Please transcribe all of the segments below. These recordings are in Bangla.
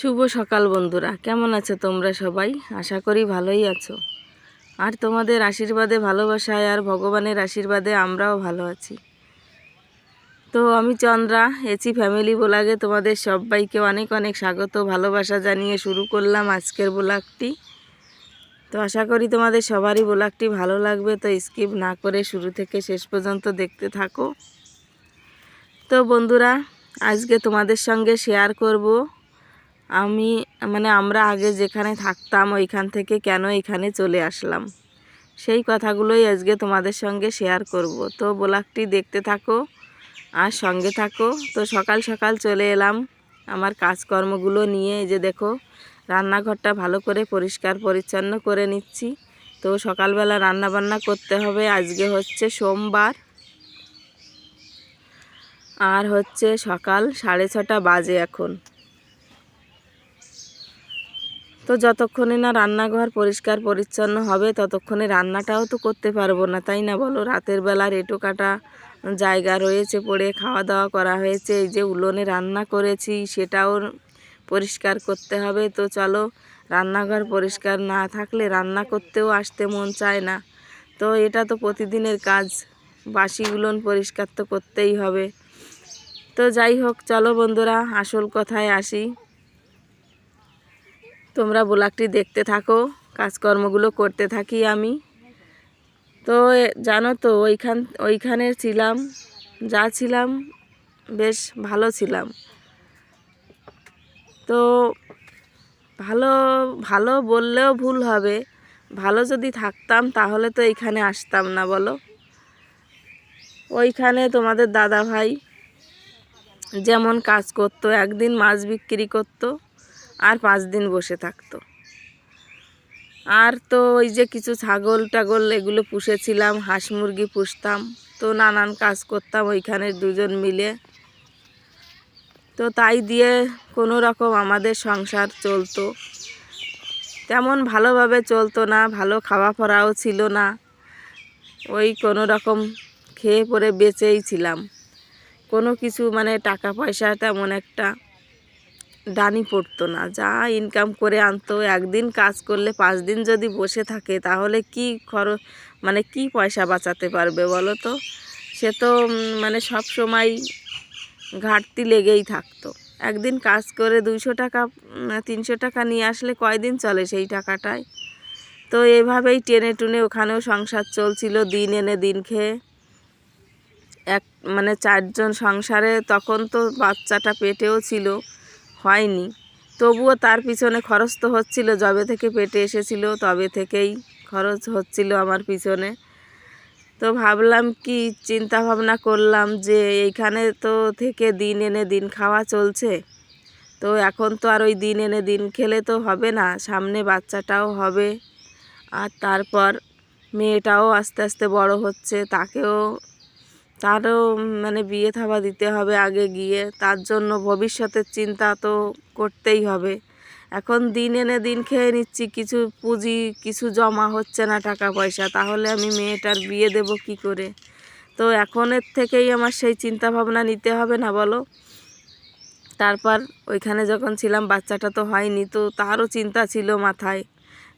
শুভ সকাল বন্ধুরা। কেমন আছো তোমরা সবাই? আশা করি ভালোই আছো। আর তোমাদের আশীর্বাদে, ভালোবাসায় আর ভগবানের আশীর্বাদে আমরাও ভালো আছি। তো আমি চন্দ্রা, এচি ফ্যামিলি ব্লগে তোমাদের সবাইকে অনেক অনেক স্বাগত, ভালোবাসা জানিয়ে শুরু করলাম আজকের ব্লগটি। তো আশা করি তোমাদের সবারই ব্লগটি ভালো লাগবে, তো স্কিপ না করে শুরু থেকে শেষ পর্যন্ত দেখতে থাকো। তো বন্ধুরা, আজকে তোমাদের সঙ্গে শেয়ার করব আমি মানে আমরা আগে যেখানে থাকতাম ওইখান থেকে কেন এখানে চলে আসলাম? সেই কথাগুলোই আজকে তোমাদের সঙ্গে শেয়ার করব। তো ব্লগটি দেখতে থাকো আর সঙ্গে থাকো। তো সকাল সকাল চলে এলাম আমার কাজকর্মগুলো নিয়ে। যে দেখো, রান্নাঘরটা ভালো করে পরিষ্কার পরিচ্ছন্ন করে নিচ্ছি। তো সকালবেলা রান্না বান্না করতে হবে। আজকে হচ্ছে সোমবার। আর হচ্ছে সকাল সাড়ে ছটা বাজে এখন। তো যতক্ষণে না রান্নাঘর পরিষ্কার পরিচ্ছন্ন হবে, ততক্ষণে রান্নাটাও তো করতে পারব না, তাই না বলো? রাতের বেলা রেটো কাটা জায়গা রয়েছে পড়ে খাওয়া দাওয়া করা হয়েছে, এই যে উলোনে রান্না করেছি, সেটাও পরিষ্কার করতে হবে। তো চলো, রান্নাঘর পরিষ্কার না থাকলে রান্না করতেও আসতে মন চায় না। তো এটা তো প্রতিদিনের কাজ, বাসি উলন পরিষ্কার তো করতেই হবে। তো যাই হোক, চলো বন্ধুরা, আসল কথায় আসি। তোমরা ব্লগটি দেখতে থাকো, কাজকর্মগুলো করতে থাকি আমি। তো জানো তো, ওইখান, ওইখানে ছিলাম, যা ছিলাম, বেশ ভালো ছিলাম। তো ভালো ভালো বললেও ভুল হবে। ভালো যদি থাকতাম, তাহলে তো এইখানে আসতাম না, বলো। ওইখানে তোমাদের দাদা ভাই যেমন কাজ করতো, একদিন মাছ বিক্রি করতো। আর পাঁচ দিন বসে থাকতো। আর তো ওই যে কিছু ছাগল টাগল এগুলো পুষেছিলাম, হাঁস মুরগি পুষতাম, তো নানান কাজ করতাম ওইখানে দুজন মিলে। তো তাই দিয়ে কোনো রকম আমাদের সংসার চলতো। তেমন ভালোভাবে চলতো না, ভালো খাওয়া পরাও ছিল না। ওই কোনো রকম খেয়ে পরে বেঁচেই ছিলাম। কোনো কিছু মানে টাকা পয়সা তেমন একটা ডানি পড়তো না। যা ইনকাম করে আনতো, একদিন কাজ করলে পাঁচ দিন যদি বসে থাকে, তাহলে কি খরচ মানে কি পয়সা বাঁচাতে পারবে বলো তো? সে তো মানে সব সময় ঘাটতি লেগেই থাকতো। একদিন কাজ করে দুইশো টাকা তিনশো টাকা নিয়ে আসলে কয়দিন চলে সেই টাকাটায়? তো এভাবেই টেনে টুনে ওখানেও সংসার চলছিল দিন এনে দিন খেয়ে। এক মানে চারজন সংসারে তখন তো বাচ্চাটা পেটেও ছিল। হয়নি। তবুও তার পিছনে খরচ তো হচ্ছিল, যবে থেকে পেটে এসেছিল তবে থেকেই খরচ হচ্ছিল আমার পিছনে। তো ভাবলাম কি চিন্তা ভাবনা করলাম যে এইখানে তো থেকে দিন এনে দিন খাওয়া চলছে। তো এখন তো আর ওই দিন এনে দিন খেলে তো হবে না, সামনে বাচ্চাটাও হবে। আর তারপর মেয়েটাও আস্তে আস্তে বড় হচ্ছে, তাকেও তারও মানে বিয়ে থাবা দিতে হবে আগে গিয়ে। তার জন্য ভবিষ্যতের চিন্তা তো করতেই হবে। এখন দিন এনে দিন খেয়ে নিচ্ছি, কিছু পুঁজি, কিছু জমা হচ্ছে না টাকা পয়সা। তাহলে আমি মেয়েটার বিয়ে দেব কি করে? তো এখনের থেকেই আমার সেই চিন্তা ভাবনা নিতে হবে না বলো? তারপর ওইখানে যখন ছিলাম, বাচ্চাটা তো হয়নি, তো তারও চিন্তা ছিল মাথায়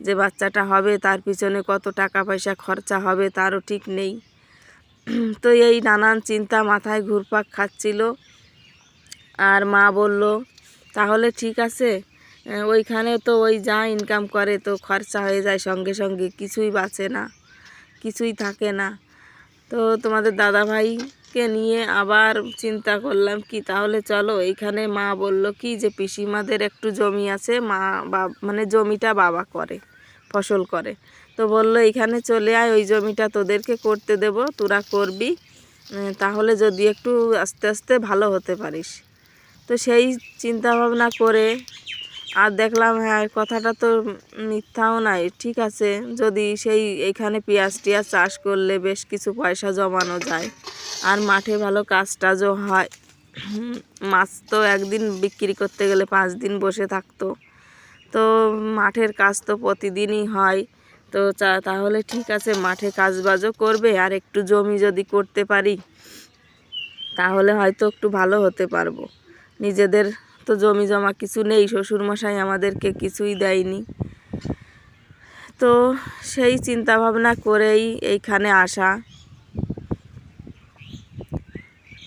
যে বাচ্চাটা হবে, তার পিছনে কত টাকা পয়সা খরচা হবে, তারও ঠিক নেই। তো এই নানান চিন্তা মাথায় ঘুরপাক খাচ্ছিল। আর মা বলল, তাহলে ঠিক আছে। ওইখানে তো ওই যা ইনকাম করে তো খরচা হয়ে যায় সঙ্গে সঙ্গে, কিছুই বাঁচে না, কিছুই থাকে না। তো তোমাদের দাদা ভাইকে নিয়ে আবার চিন্তা করলাম কি, তাহলে চলো এইখানে মা বলল কি যে, পিসিমাদের একটু জমি আছে, মা বা মানে জমিটা বাবা করে, ফসল করে। তো বলল, এখানে চলে আয়, ওই জমিটা তোদেরকে করতে দেব, তোরা করবি তাহলে যদি একটু আস্তে আস্তে ভালো হতে পারিস। তো সেই চিন্তা ভাবনা করে আর দেখলাম হ্যাঁ কথাটা তো মিথ্যাও নাই, ঠিক আছে, যদি সেই এইখানে পেঁয়াজ টিয়াজ চাষ করলে বেশ কিছু পয়সা জমানো যায়, আর মাঠে ভালো কাজ টাজও হয়, মাছ তো একদিন বিক্রি করতে গেলে পাঁচ দিন বসে থাকতো, তো মাঠের কাজ তো প্রতিদিনই হয় তো চা, তাহলে ঠিক আছে, মাঠে কাজ বাজও করবে, আর একটু জমি যদি করতে পারি, তাহলে হয়তো একটু ভালো হতে পারব। নিজেদের তো জমি জমা কিছু নেই, শ্বশুরমশাই আমাদেরকে কিছুই দেয়নি। তো সেই চিন্তা ভাবনা করেই এইখানে আসা।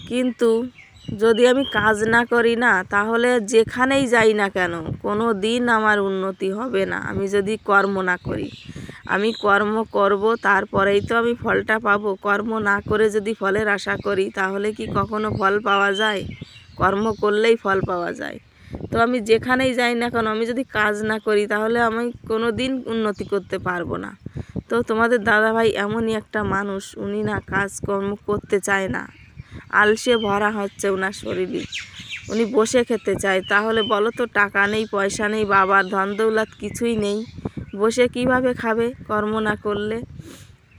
কিন্তু যদি আমি কাজ না করি না, তাহলে যেখানেই যাই না কেন, কোনো দিন আমার উন্নতি হবে না। আমি যদি কর্ম না করি আমি কর্ম করব, তারপরেই তো আমি ফলটা পাবো। কর্ম না করে যদি ফলের আশা করি, তাহলে কি কখনো ফল পাওয়া যায়? কর্ম করলেই ফল পাওয়া যায়। তো আমি যেখানেই যাই না কেন, আমি যদি কাজ না করি, তাহলে আমি কোনো দিন উন্নতি করতে পারব না। তো তোমাদের দাদাভাই এমনই একটা মানুষ, উনি না কাজকর্ম করতে চায় না। আলসে ভরা হচ্ছে ওনার শরীরে। উনি বসে খেতে চায়। তাহলে বলো তো, টাকা নেই, পয়সা নেই, বাবার ধন দৌলত কিছুই নেই। বসে কীভাবে খাবে, কর্ম না করলে?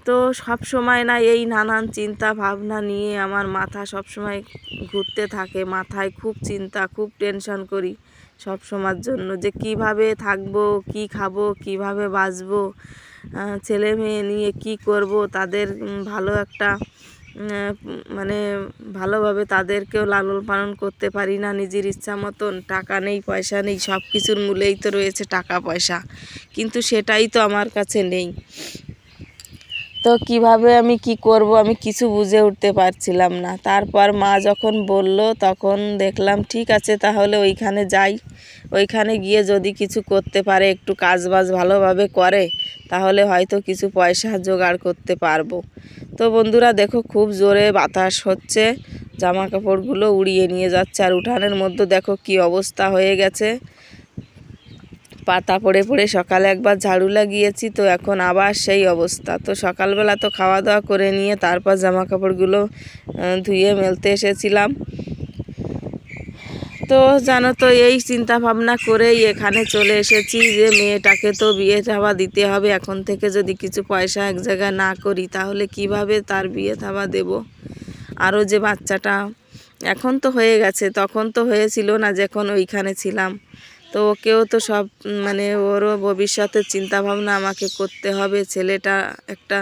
তো সব সময় না এই নানান চিন্তা ভাবনা নিয়ে আমার মাথা সব সময় ঘুরতে থাকে। মাথায় খুব চিন্তা, খুব টেনশন করি সব সময়ের জন্য যে কীভাবে থাকব, কি খাব, কীভাবে বাঁচবো ছেলে মেয়ে নিয়ে কি করব, তাদের ভালো একটা মানে ভালোভাবে তাদেরকেও লালন পালন করতে পারি না, নিজের ইচ্ছা মতন, টাকা নেই, পয়সা নেই সব কিছুর মূলেই তো রয়েছে টাকা, পয়সা। কিন্তু সেটাই তো আমার কাছে নেই। তো কীভাবে আমি কি করব, আমি কিছু বুঝে উঠতে পারছিলাম না। তারপর মা যখন বলল, তখন দেখলাম, ঠিক আছে, তাহলে ওইখানে যাই। ওইখানে গিয়ে যদি কিছু করতে পারে, একটু কাজ বাজ ভালোভাবে করে তাহলে হয়তো কিছু পয়সা জোগাড় করতে পারব। তো বন্ধুরা দেখো খুব জোরে বাতাস হচ্ছে জামা কাপড়গুলো উড়িয়ে নিয়ে যাচ্ছে আর উঠানের মধ্যে দেখো কি অবস্থা হয়ে গেছে। পাতা পড়ে পড়ে সকালে একবার ঝাড়ু লাগিয়েছি তো এখন আবার সেই অবস্থা। তো সকালবেলা তো খাওয়া দাওয়া করে নিয়ে তারপর জামা কাপড়গুলো ধুয়ে মেলতে এসেছিলাম। তো জানো তো, এই চিন্তা ভাবনা করেই এখানে চলে এসেছি যে মেয়েটাকে তো বিয়ে থাবা দিতে হবে। এখন থেকে যদি কিছু পয়সা এক জায়গায় না করি, তাহলে কীভাবে তার বিয়ে থাবা দেব? আরও যে বাচ্চাটা, এখন তো হয়ে গেছে, তখন তো হয়েছিল না যখন ওইখানে ছিলাম। তো ওকেও তো সব মানে ওরও ভবিষ্যতের চিন্তা ভাবনা আমাকে করতে হবে, ছেলেটা একটা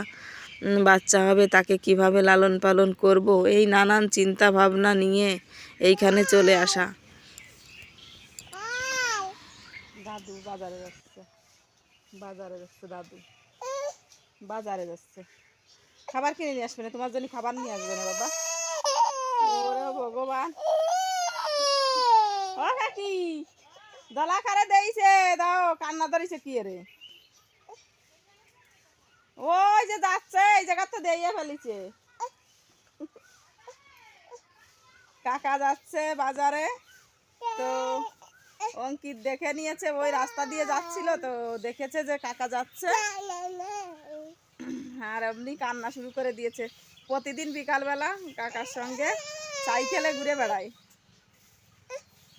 বাচ্চা হবে, তাকে কীভাবে লালন পালন করব? এই নানান চিন্তা ভাবনা নিয়ে এইখানে চলে আসা। দাদু বাজারে যাচ্ছে। বাজারে যাচ্ছে দাদু। বাজারে যাচ্ছে। খাবার কিনে নিয়ে আসবে না, তোমার জন্য খাবার নিয়ে আসবে না বাবা। ওরে ভগবান। ও কাকি, দলা খারে দেইছে, দাও, কান্না ধরিছে কি রে? ওই যে যাচ্ছে, এই জায়গা তো দিয়ে ফেলিছে। কাকা যাচ্ছে বাজারে, তো অঙ্কিত দেখে নিয়েছে, ওই রাস্তা দিয়ে যাচ্ছিল তো দেখেছে যে কাকা যাচ্ছে। আর এমনি কান্না শুরু করে দিয়েছে। প্রতিদিন বিকালবেলা কাকার সঙ্গে সাইকেলে ঘুরে বেড়ায়।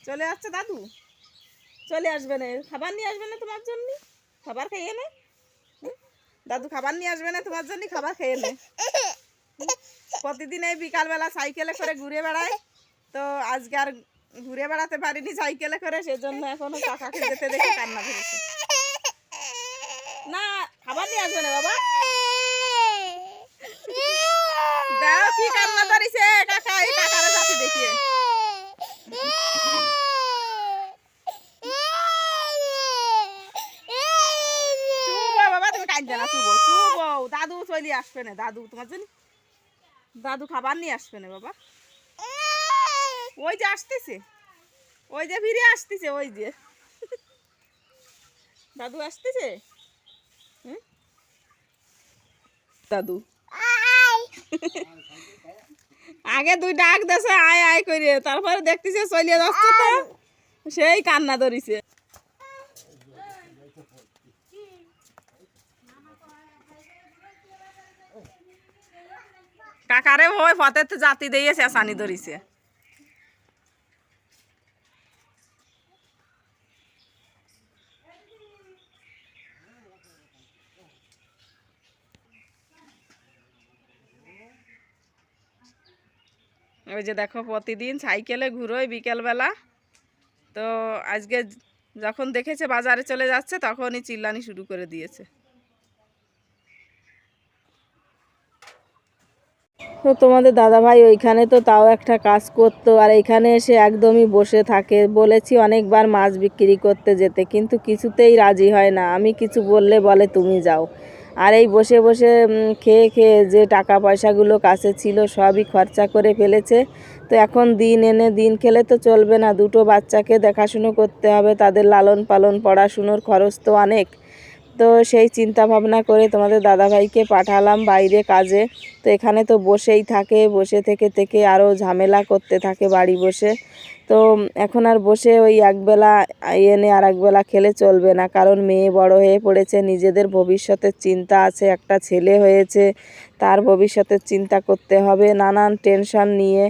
চলে আসছে দাদু। চলে আসবে না, খাবার নিয়ে আসবে না তোমার জন্য? খাবার খেয়ে নে। দাদু, খাবার নিয়ে আসবে না তোমার জন্য? খাবার খেয়ে নে। প্রতিদিন এই বিকালবেলা সাইকেলে করে ঘুরে বেড়ায়। তো আজকে আর ঘুরে বেড়াতে পারিনি সাইকেলে করে, সেজন্য এখনও কাকাকে যেতে দেখে কান্না ধরেছে। না, খাবার নিয়ে আসবে না বাবা। কি দাদু চলে আসবে না, দাদু, তোমার জন্য? দাদু খাবার নিয়ে আসবে না বাবা। ওই যে আসতেছে। ওই যে ফিরে আসতেছে, ওই যে। দাদু আসতেছে? দাদু। আগে দুই ডাক দেছে, আয় আয় করে। তারপরে দেখতেছে চলিয়ে যাচ্ছে তো। সেই কান্না ধরিছে। কাকারে ওই পথের তো জাতি দিয়ে চেঁচানি ধরিছে। ওই যে দেখো প্রতিদিন সাইকেলে ঘুরোয় বিকেলবেলা। তো আজকে যখন দেখেছে বাজারে চলে যাচ্ছে, তখনই চিল্লানি শুরু করে দিয়েছে। তো তোমাদের দাদাভাই ওইখানে তো তাও একটা কাজ করতো, আর এইখানে এসে একদমই বসে থাকে। বলেছি অনেকবার মাছ বিক্রি করতে যেতে, কিন্তু কিছুতেই রাজি হয় না। আমি কিছু বললে বলে, তুমি যাও। আর এই বসে বসে খেয়ে খেয়ে যে টাকা পয়সাগুলো কাছে ছিল সবই খরচা করে ফেলেছে। তো এখন দিন এনে দিন খেলে তো চলবে না। দুটো বাচ্চাকে দেখাশুনো করতে হবে। তাদের লালন পালন, পড়াশুনোর খরচ তো অনেক। তো সেই চিন্তা ভাবনা করে তোমাদের দাদাভাইকে পাঠালাম বাইরে কাজে। তো এখানে তো বসেই থাকে, বসে থেকে থেকে আরও ঝামেলা করতে থাকে বাড়ি বসে। তো এখন আর বসে ওই একবেলা এনে আর একবেলা খেলে চলবে না, কারণ মেয়ে বড় হয়ে পড়েছে, নিজেদের ভবিষ্যতের চিন্তা আছে, একটা ছেলে হয়েছে, তার ভবিষ্যতের চিন্তা করতে হবে, নানান টেনশন নিয়ে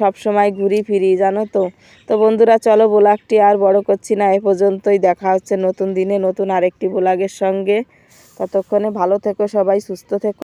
সব সময় ঘুরি ফিরি, জানো তো? তো বন্ধুরা, চলো ব্লগটি আর বড় করছি না, এ পর্যন্তই। দেখা হচ্ছে নতুন দিনে নতুন আরেকটি ব্লগের সঙ্গে। ততক্ষণে ভালো থেকো সবাই, সুস্থ থেকো।